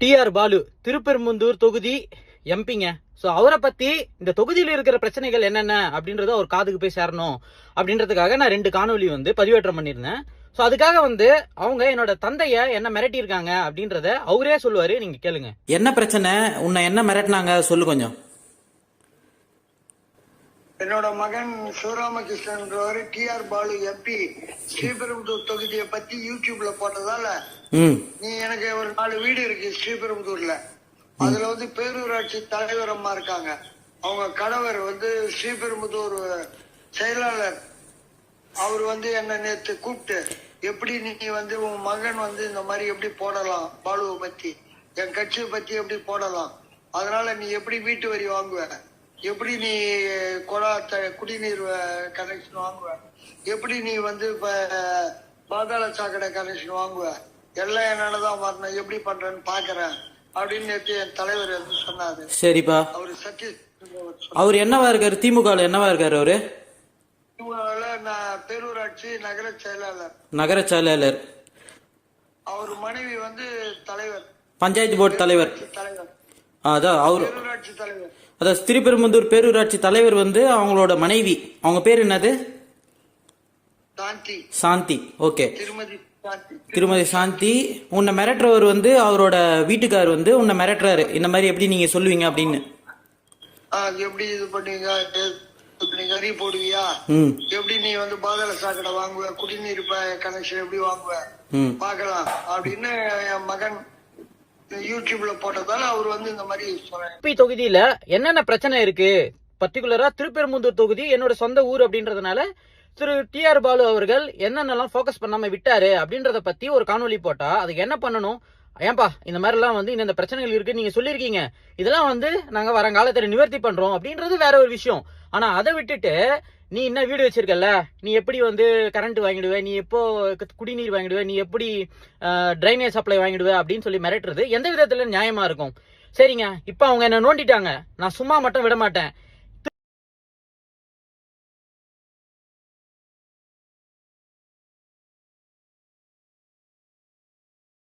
TR Balu திருப்பெரும்புந்தூர் தொகுதி எம்பிங்க. So அவரை பற்றி இந்த தொகுதியில் இருக்கிற பிரச்சனைகள் என்னென்ன அப்படின்றத அவர் காதுக்கு போய் சேரணும் அப்படின்றதுக்காக நான் ரெண்டு காணொலி வந்து பதிவேற்றம் பண்ணியிருந்தேன். ஸோ அதுக்காக வந்து அவங்க என்னோட தந்தைய என்ன மிரட்டியிருக்காங்க அப்படின்றத அவரே சொல்லுவார் நீங்கள் கேளுங்க. என்ன பிரச்சனை? உன்னை என்ன மிரட்டினாங்க? சொல்லு கொஞ்சம். என்னோட மகன் சிவராமகிருஷ்ணன்றவர் டிஆர் பாலு எம்பி ஸ்ரீபெரும்புதூர் தொகுதியை பத்தி யூடியூப்ல போட்டதால நீ எனக்கு ஒரு நாலு வீடு இருக்கு ஸ்ரீபெரும்புதூர்ல. அதுல வந்து பேரூராட்சி தலைவர் அம்மா இருக்காங்க. அவங்க கணவர் வந்து ஸ்ரீபெரும்புதூர் செயலாளர். அவர் வந்து என்ன நேத்து கூப்பிட்டு எப்படி நீ வந்து உன் மகன் வந்து இந்த மாதிரி எப்படி போடலாம் பாலுவை பத்தி? என் கட்சியை பத்தி எப்படி போடலாம்? அதனால நீ எப்படி வீட்டு வரி வாங்குவ? எப்படி நீ குழா குடிநீர் கனெக்ஷன் வாங்குவ? எப்படி நீ வந்து இப்ப பாதாள சாக்கடை கனெக்ஷன் வாங்குவ? எல்லாம் என்னாலதான் வரணும் எப்படி பண்றேன்னு பாக்குறேன். அப்படின்னு நேத்து என் தலைவர் வந்து சொன்னாரு. சரிப்பா. அவரு சதீஷ். அவர் என்னவா இருக்காரு? திமுகவில் என்னவா இருக்காரு அவரு? நான் பேரூராட்சி நகர செயலாளர். நகர செயலாளர். அவர் மனைவி வந்து தலைவர். பஞ்சாயத்து போர்டு தலைவர். தலைவர். அதான் அவர் பேரூராட்சி தலைவர். அதான் திருப்பெரும்புந்தூர் பேரூராட்சி தலைவர் வந்து அவங்களோட மனைவி. அவங்க பேர் என்னது? சாந்தி. சாந்தி. ஓகே. திருமதி சாந்தி. திருமதி சாந்தி. உன்னை மிரட்டுறவர் வந்து அவரோட வீட்டுக்கார் வந்து உன்னை மிரட்டுறாரு. இந்த மாதிரி எப்படி நீங்க சொல்லுவீங்க அப்படின்னு? எப்படி இது பண்ணுவீங்க? கறி போடுவியா? எப்படி நீ வந்து பாதாள சாக்கடை வாங்குவ? குடிநீர் கனெக்ஷன் எப்படி வாங்குவ? ம். பார்க்கலாம். அப்படின்னு என் மகன் யூடியூப்ல போட்டதால அவர் வந்து இந்த மாதிரி சொன்னாங்க தொகுதியில என்னென்ன பிரச்சனை இருக்கு? பர்டிகுலரா திருப்பெரும்புந்தூர் தொகுதி என்னோட சொந்த ஊர் அப்படின்றதுனால திரு டி ஆர் பாலு அவர்கள் என்னென்னலாம் ஃபோக்கஸ் பண்ணாம விட்டாரு அப்படின்றத பத்தி ஒரு காணொலி போட்டா அதுக்கு என்ன பண்ணணும்? ஏன்பா இந்த மாதிரிலாம் வந்து இந்த பிரச்சனைகள் இருக்கு நீங்க சொல்லியிருக்கீங்க. இதெல்லாம் வந்து நாங்க வருங்காலத்துல நிவர்த்தி பண்றோம் அப்படின்றது வேற ஒரு விஷயம். ஆனால் அதை விட்டுட்டு நீ என்ன வீடு வச்சிருக்கல நீ எப்படி வந்து கரண்ட் வாங்கிடுவ? நீ எப்போ குடிநீர் வாங்கிடுவ? நீ எப்படி ட்ரைனேஜ் சப்ளை வாங்கிடுவ? அப்படின்னு சொல்லி மிரட்டுறது எந்த விதத்தில் நியாயமாக இருக்கும். சரிங்க. இப்போ அவங்க என்ன நோண்டிட்டாங்க. நான் சும்மா மட்டும் விட மாட்டேன்